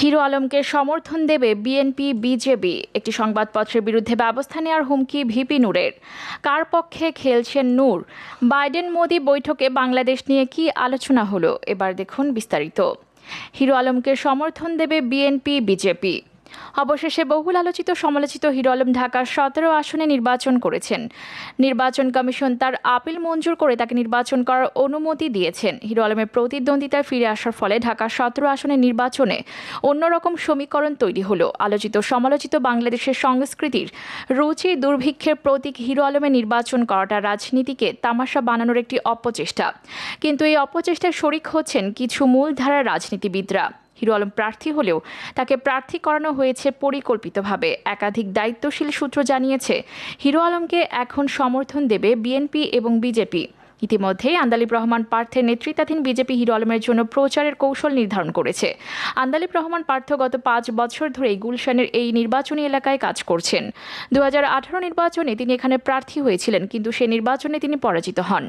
Hero আলমকে সমর্থন দেবে বিএনপি, বিজেপি। একটি সংবাদপত্রের বিরুদ্ধে ব্যবস্থা নেওয়ার হুমকি ভিপি নূরের। কার পক্ষে খেলছেন নূর? বাইডেন মোদি বৈঠকে বাংলাদেশ নিয়ে কি আলোচনা হলো? এবার দেখুন বিস্তারিত। হিরো আলমকে সমর্থন দেবে বিএনপি, বিজেপি। অবশেষে বহুল আলোচিত সমালোচিত হিরো আলম ঢাকার সতেরো আসনে নির্বাচন করেছেন। নির্বাচন কমিশন তার আপিল মঞ্জুর করে তাকে নির্বাচন করার অনুমতি দিয়েছেন। হিরো আলমের প্রতিদ্বন্দ্বিতায় ফিরে আসার ফলে ঢাকা সতেরো আসনের নির্বাচনে অন্যরকম সমীকরণ তৈরি হলো। আলোচিত সমালোচিত বাংলাদেশের সংস্কৃতির রুচি, দুর্ভিক্ষের প্রতীক হিরো আলমের নির্বাচন করাটা রাজনীতিকে তামাশা বানানোর একটি অপচেষ্টা। কিন্তু এই অপচেষ্টায় শরিক হচ্ছেন কিছু মূলধারার রাজনীতিবিদরা। হিরো আলম প্রার্থী হলেও তাকে প্রার্থী করানো হয়েছে পরিকল্পিতভাবে। একাধিক দায়িত্বশীল সূত্র জানিয়েছে, হিরো আলমকে এখন সমর্থন দেবে বিএনপি এবং বিজেপি। ইতিমধ্যেই আন্দালিব রহমান পার্থের নেতৃত্বাধীন বিজেপি হিরো আলমের জন্য প্রচারের কৌশল নির্ধারণ করেছে। আন্দালিব রহমান পার্থ গত পাঁচ বছর ধরেই গুলশানের এই নির্বাচনী এলাকায় কাজ করছেন। দু হাজার আঠারো নির্বাচনে তিনি এখানে প্রার্থী হয়েছিলেন, কিন্তু সে নির্বাচনে তিনি পরাজিত হন।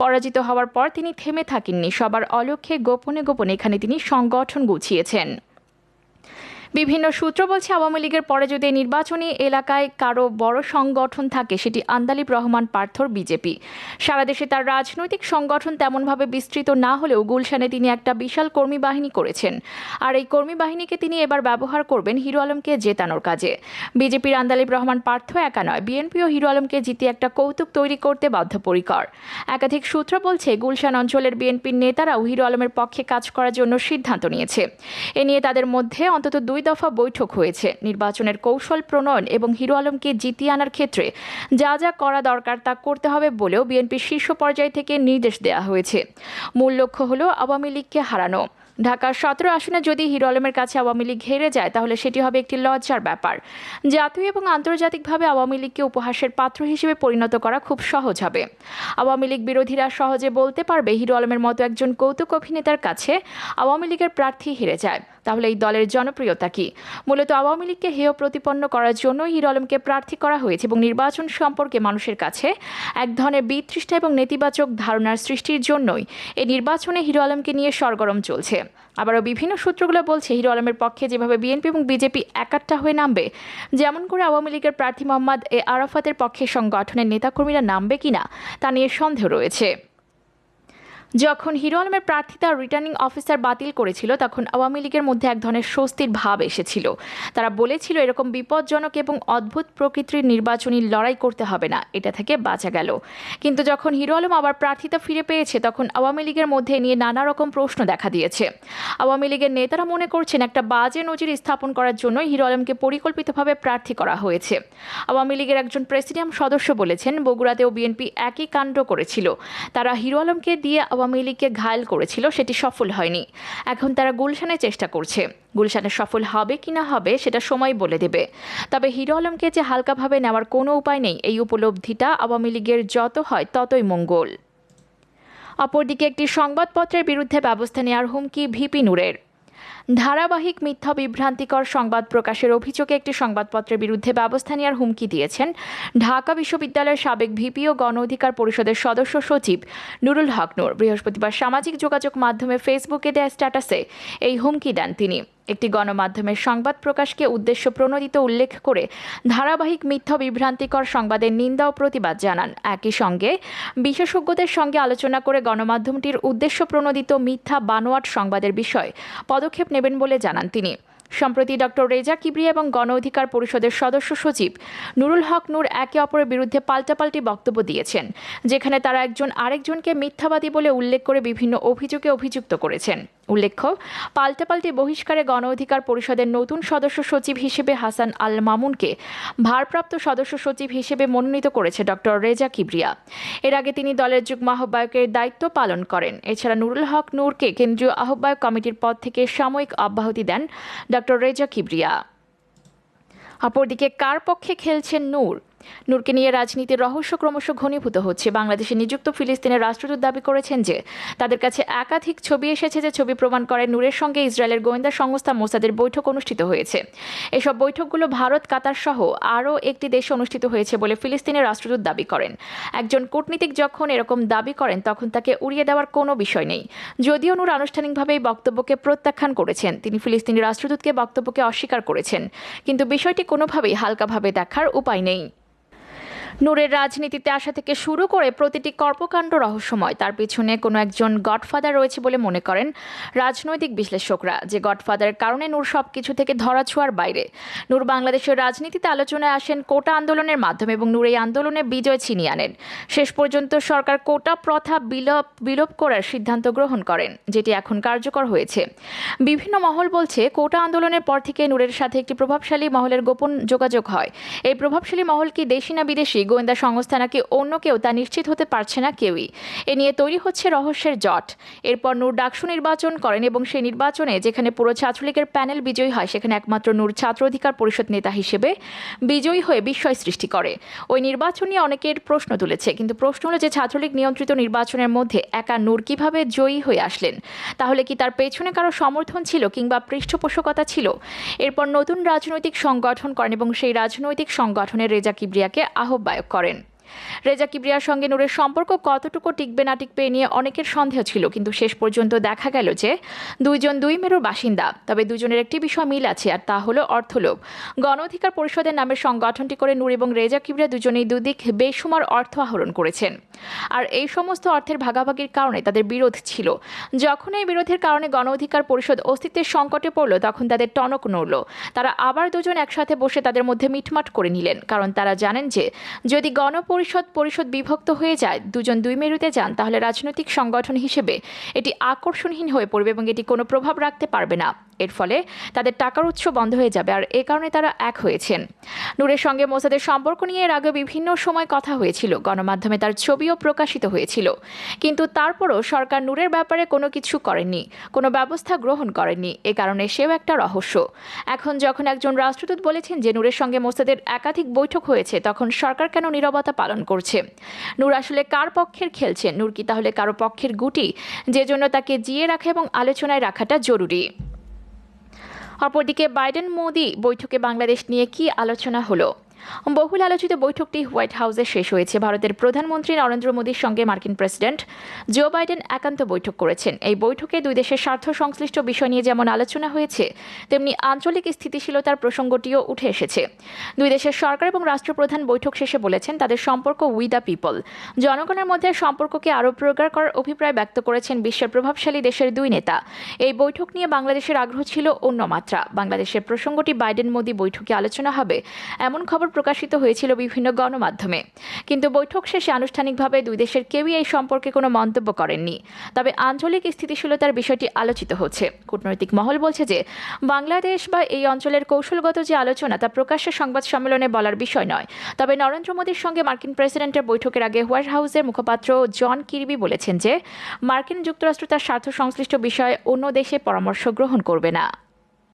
পরাজিত হওয়ার পর তিনি থেমে থাকেননি। সবার অলক্ষ্যে গোপনে গোপনে এখানে তিনি সংগঠন গুছিয়েছেন। বিভিন্ন সূত্র বলছে আওয়ামী লীগের পরে যদি নির্বাচনী এলাকায় কারও বড় সংগঠন থাকে, সেটি আন্দালিব রহমান পার্থর বিজেপি। সারা দেশে তার রাজনৈতিক সংগঠন তেমনভাবে বিস্তৃত না হলেও গুলশানে তিনি একটা বিশাল কর্মী বাহিনী করেছেন। আর এই কর্মী বাহিনীকে তিনি এবার ব্যবহার করবেন হিরো আলমকে জেতানোর কাজে। বিজেপির আন্দালিব রহমান পার্থ একা নয় বিএনপিও হিরো আলমকে জিতিয়ে একটা কৌতুক তৈরি করতে বাধ্যপরিকর। একাধিক সূত্র বলছে, গুলশান অঞ্চলের বিএনপির নেতারাও হিরো আলমের পক্ষে কাজ করার জন্য সিদ্ধান্ত নিয়েছে। এ নিয়ে তাদের মধ্যে অন্তত দুই দফা বৈঠক হয়েছে। নির্বাচনের কৌশল প্রণয়ন এবং হিরো আলমকে জিতিয়ে আনার ক্ষেত্রে যা যা করা দরকার তা করতে হবে বলেও বিএনপির শীর্ষ পর্যায় থেকে নির্দেশ দেওয়া হয়েছে। মূল লক্ষ্য হল আওয়ামী লীগকে হারানো। ঢাকার সতেরো আসনে যদি হিরো আলমের কাছে আওয়ামী লীগ হেরে যায়, তাহলে সেটি হবে একটি লজ্জার ব্যাপার। জাতীয় এবং আন্তর্জাতিকভাবে আওয়ামী লীগকে উপহাসের পাত্র হিসেবে পরিণত করা খুব সহজ হবে। আওয়ামী লীগ বিরোধীরা সহজে বলতে পারবে, হিরো আলমের মতো একজন কৌতুক অভিনেতার কাছে আওয়ামী লীগের প্রার্থী হেরে যায়। তাহলে এই দলের জনপ্রিয়তা কি? মূলত আওয়ামী লীগকে হেয় প্রতিপন্ন করার জন্য হিরো আলমকে প্রার্থী করা হয়েছে এবং নির্বাচন সম্পর্কে মানুষের কাছে এক ধরনের বিতৃষ্টা এবং নেতিবাচক ধারণার সৃষ্টির জন্যই এই নির্বাচনে হিরো আলমকে নিয়ে সরগরম চলছে। আবারও বিভিন্ন সূত্রগুলো বলছে হিরো আলমের পক্ষে যেভাবে বিএনপি এবং বিজেপি একাট্টা হয়ে নামবে, যেমন করে আওয়ামী লীগের প্রার্থী মোহাম্মদ এ আরাফাতের পক্ষে সংগঠনের নেতাকর্মীরা নামবে কিনা তা নিয়ে সন্দেহ রয়েছে। যখন হিরো আলমের প্রার্থিতা রিটার্নিং অফিসার বাতিল করেছিল, তখন আওয়ামী লীগের মধ্যে এক ধরনের স্বস্তির ভাব এসেছিল। তারা বলেছিল, এরকম বিপজ্জনক এবং অদ্ভুত প্রকৃতির নির্বাচনী লড়াই করতে হবে না, এটা থেকে বাঁচা গেল। কিন্তু যখন হিরো আলম আবার প্রার্থিতা ফিরে পেয়েছে, তখন আওয়ামী লীগের মধ্যে নিয়ে নানা রকম প্রশ্ন দেখা দিয়েছে। আওয়ামী লীগের নেতারা মনে করছেন, একটা বাজে নজির স্থাপন করার জন্যই হিরো আলমকে পরিকল্পিতভাবে প্রার্থী করা হয়েছে। আওয়ামী লীগের একজন প্রেসিডিয়াম সদস্য বলেছেন, বগুড়াতেও বিএনপি একই কাণ্ড করেছিল। তারা হিরো আলমকে দিয়ে আওয়ামী লীগকে ঘায়েল করেছিল, সেটি সফল হয়নি। এখন তারা গুলশানে চেষ্টা করছে। গুলশানে সফল হবে কি না হবে সেটা সময় বলে দেবে। তবে হিরো আলমকে যে হালকাভাবে নেওয়ার কোনো উপায় নেই, এই উপলব্ধিটা আওয়ামী লীগের যত হয় ততই মঙ্গল। অপরদিকে একটি সংবাদপত্রের বিরুদ্ধে ব্যবস্থা নেওয়ার হুমকি ভিপি নূরের। ধারাবাহিক মিথ্যা বিভ্রান্তিকর সংবাদ প্রকাশের অভিযোগে একটি সংবাদপত্রের বিরুদ্ধে ব্যবস্থা নেওয়ার হুমকি দিয়েছেন ঢাকা বিশ্ববিদ্যালয়ের সাবেক ভিপি ও গণ অধিকার পরিষদের সদস্য সচিব নুরুল হক নূর। বৃহস্পতিবার সামাজিক যোগাযোগ মাধ্যমে ফেসবুকে দেয়া স্ট্যাটাসে এই হুমকি দেন তিনি। একটি গণমাধ্যমের সংবাদ প্রকাশকে উদ্দেশ্য প্রণোদিত উল্লেখ করে ধারাবাহিক মিথ্যা বিভ্রান্তিকর সংবাদের নিন্দা ও প্রতিবাদ জানান। একই সঙ্গে বিশেষজ্ঞদের সঙ্গে আলোচনা করে গণমাধ্যমটির উদ্দেশ্য প্রণোদিত মিথ্যা বানোয়াট সংবাদের বিষয়ে পদক্ষেপ নেবেন বলে জানান তিনি। সম্প্রতি ডক্টর রেজা কিবরিয়া এবং গণ অধিকার পরিষদের সদস্য সচিব নুরুল হক নূর একে অপরের বিরুদ্ধে পাল্টাপাল্টি বক্তব্য দিয়েছেন, যেখানে তারা একজন আরেকজনকে মিথ্যাবাদী বলে উল্লেখ করে বিভিন্ন অভিযোগে অভিযুক্ত করেছেন। উল্লেখ্য পাল্টাপাল্টি বহিষ্কারে গণ অধিকার পরিষদের নতুন সদস্য সচিব হিসেবে হাসান আল মামুনকে ভারপ্রাপ্ত সদস্য সচিব হিসেবে মনোনীত করেছে ডক্টর রেজা কিবরিয়া। এর আগে তিনি দলের যুগ্ম আহ্বায়কের দায়িত্ব পালন করেন। এছাড়া নুরুল হক নূরকে কেন্দ্রীয় আহ্বায়ক কমিটির পদ থেকে সাময়িক অব্যাহতি দেন ডক্টর রেজা কিবরিয়া। অপরদিকে কার পক্ষে খেলছেন নূর? নূরকে নিয়ে রাজনীতির রহস্য ক্রমশ ঘনীভূত হচ্ছে। বাংলাদেশে নিযুক্ত ফিলিস্তিনের রাষ্ট্রদূত দাবি করেছেন যে, তাদের কাছে একাধিক ছবি এসেছে যে ছবি প্রমাণ করে নূরের সঙ্গে ইসরায়েলের গোয়েন্দা সংস্থা মোসাদের বৈঠক অনুষ্ঠিত হয়েছে। এসব বৈঠকগুলো ভারত, কাতার সহ আরও একটি দেশে অনুষ্ঠিত হয়েছে বলে ফিলিস্তিনের রাষ্ট্রদূত দাবি করেন। একজন কূটনীতিক যখন এরকম দাবি করেন, তখন তাকে উড়িয়ে দেওয়ার কোনো বিষয় নেই। যদিও নূর আনুষ্ঠানিকভাবে এই বক্তব্যকে প্রত্যাখ্যান করেছেন, তিনি ফিলিস্তিনি রাষ্ট্রদূতকে বক্তব্যকে অস্বীকার করেছেন। কিন্তু বিষয়টি কোনোভাবেই হালকাভাবে দেখার উপায় নেই। নূরের রাজনীতিতে আসা থেকে শুরু করে প্রতিটি কর্মকাণ্ড রহস্যময়। তার পিছনে কোনো একজন গডফাদার রয়েছে বলে মনে করেন রাজনৈতিক বিশ্লেষকরা। যে গডফাদারের কারণে নূর সব কিছু থেকে ধরাছোঁয়ার বাইরে। নূর বাংলাদেশের রাজনীতিতে আলোচনায় আসেন কোটা আন্দোলনের মাধ্যমে এবং নূর এই আন্দোলনে বিজয় ছিনিয়ে আনেন। শেষ পর্যন্ত সরকার কোটা প্রথা বিলোপ বিলোপ করার সিদ্ধান্ত গ্রহণ করেন, যেটি এখন কার্যকর হয়েছে। বিভিন্ন মহল বলছে, কোটা আন্দোলনের পর থেকে নূরের সাথে একটি প্রভাবশালী মহলের গোপন যোগাযোগ হয়। এই প্রভাবশালী মহল কি দেশি না বিদেশি? গোয়েন্দা সংস্থা নাকি অন্য কেউ তা নিশ্চিত হতে পারছে না কেউই। এ নিয়ে তৈরি হচ্ছে রহস্যের জট। এরপর নূর ডাকসু নির্বাচন করেন এবং সেই নির্বাচনে যেখানে পুরো ছাত্রলীগের প্যানেল বিজয়ী হয়, সেখানে একমাত্র নূর ছাত্র অধিকার পরিষদ নেতা হিসেবে বিজয়ী হয়ে বিস্ময় সৃষ্টি করে। ওই নির্বাচন নিয়ে অনেকের প্রশ্ন তুলেছে, কিন্তু প্রশ্ন হলো যে ছাত্রলীগ নিয়ন্ত্রিত নির্বাচনের মধ্যে একা নূর কীভাবে জয়ী হয়ে আসলেন? তাহলে কি তার পেছনে কারও সমর্থন ছিল কিংবা পৃষ্ঠপোষকতা ছিল? এরপর নতুন রাজনৈতিক সংগঠন করেন এবং সেই রাজনৈতিক সংগঠনের রেজা কিবরিয়াকে আহ্বায়ক করেন। রেজা কিবরিয়ার সঙ্গে নূরের সম্পর্ক কতটুকু টিকবে না টিকবে নিয়ে অনেকের সন্দেহ ছিল, কিন্তু শেষ পর্যন্ত দেখা গেল যে দুইজন দুই মেরুর বাসিন্দা। তবে দুজনের একটি বিষয় মিল আছে, আর তা হলো অর্থলোভ। গণ অধিকার পরিষদের নামের সংগঠনটি করে নূর এবং রেজা কিবরিয়া দুজনেই দুদিক বেসুমার অর্থ আহরণ করেছেন। আর এই সমস্ত অর্থের ভাগাভাগির কারণে তাদের বিরোধ ছিল। যখন এই বিরোধের কারণে গণ অধিকার পরিষদ অস্তিত্বের সংকটে পড়ল, তখন তাদের টনক নড়ল। তারা আবার দুজন একসাথে বসে তাদের মধ্যে মিটমাট করে নিলেন, কারণ তারা জানেন যে যদি গণপরিষদ পরিষদ পরিষদ বিভক্ত হয়ে যায়, দুজন দুই মেরুতে যান, তাহলে রাজনৈতিক সংগঠন হিসেবে এটি আকর্ষণহীন হয়ে পড়বে এবং এটি কোনো প্রভাব রাখতে পারবে না। এর ফলে তাদের টাকার উৎস বন্ধ হয়ে যাবে আর এ কারণে তারা এক হয়েছেন। নূরের সঙ্গে মোসাদের সম্পর্ক নিয়ে এর আগে বিভিন্ন সময় কথা হয়েছিল, গণমাধ্যমে তার ছবিও প্রকাশিত হয়েছিল। কিন্তু তারপরও সরকার নূরের ব্যাপারে কোনো কিছু করেননি কোনো ব্যবস্থা গ্রহণ করেননি এ কারণে সেও একটা রহস্য। এখন যখন একজন রাষ্ট্রদূত বলেছেন যে নূরের সঙ্গে মোসাদের একাধিক বৈঠক হয়েছে, তখন সরকার কেন নীরবতা পালন করছে? নূর আসলে কার পক্ষের খেলছেন? নূর কি তাহলে কারও পক্ষের গুটি? যে জন্য তাকে জিয়ে রাখা এবং আলোচনায় রাখাটা জরুরি। অপরদিকে বাইডেন মোদি বৈঠকে বাংলাদেশ নিয়ে কি আলোচনা হলো? বহুল আলোচিত বৈঠকটি হোয়াইট হাউসে শেষ হয়েছে। ভারতের প্রধানমন্ত্রী নরেন্দ্র মোদীর সঙ্গে মার্কিন প্রেসিডেন্ট জো বাইডেন একান্ত বৈঠক করেছেন। এই বৈঠকে দুই দেশের স্বার্থ সংশ্লিষ্ট বিষয় নিয়ে যেমন আলোচনা হয়েছে, তেমনি আঞ্চলিক স্থিতিশীলতার প্রসঙ্গটিও উঠে এসেছে। দুই দেশের সরকার এবং রাষ্ট্রপ্রধান বৈঠক শেষে বলেছেন, তাদের সম্পর্ক উই দ্য পিপল। জনগণের মধ্যে সম্পর্ককে আরও প্রগাঢ় করার অভিপ্রায় ব্যক্ত করেছেন বিশ্বের প্রভাবশালী দেশের দুই নেতা। এই বৈঠক নিয়ে বাংলাদেশের আগ্রহ ছিল অন্য মাত্রা বাংলাদেশের প্রসঙ্গটি বাইডেন মোদী বৈঠকে আলোচনা হবে, এমন খবর প্রকাশিত হয়েছিল বিভিন্ন গণমাধ্যমে। কিন্তু বৈঠক শেষে আনুষ্ঠানিকভাবে দুই দেশের কেউই এই সম্পর্কে কোনো মন্তব্য করেননি। তবে আঞ্চলিক স্থিতিশীলতার বিষয়টি আলোচিত হচ্ছে। কূটনৈতিক মহল বলছে যে, বাংলাদেশ বা এই অঞ্চলের কৌশলগত যে আলোচনা তা প্রকাশ্যে সংবাদ সম্মেলনে বলার বিষয় নয়। তবে নরেন্দ্র মোদীর সঙ্গে মার্কিন প্রেসিডেন্টের বৈঠকের আগে হোয়াইট হাউসের মুখপাত্র জন কিরবি বলেছেন যে, মার্কিন যুক্তরাষ্ট্র তার স্বার্থ সংশ্লিষ্ট বিষয়ে অন্য দেশে পরামর্শ গ্রহণ করবে না।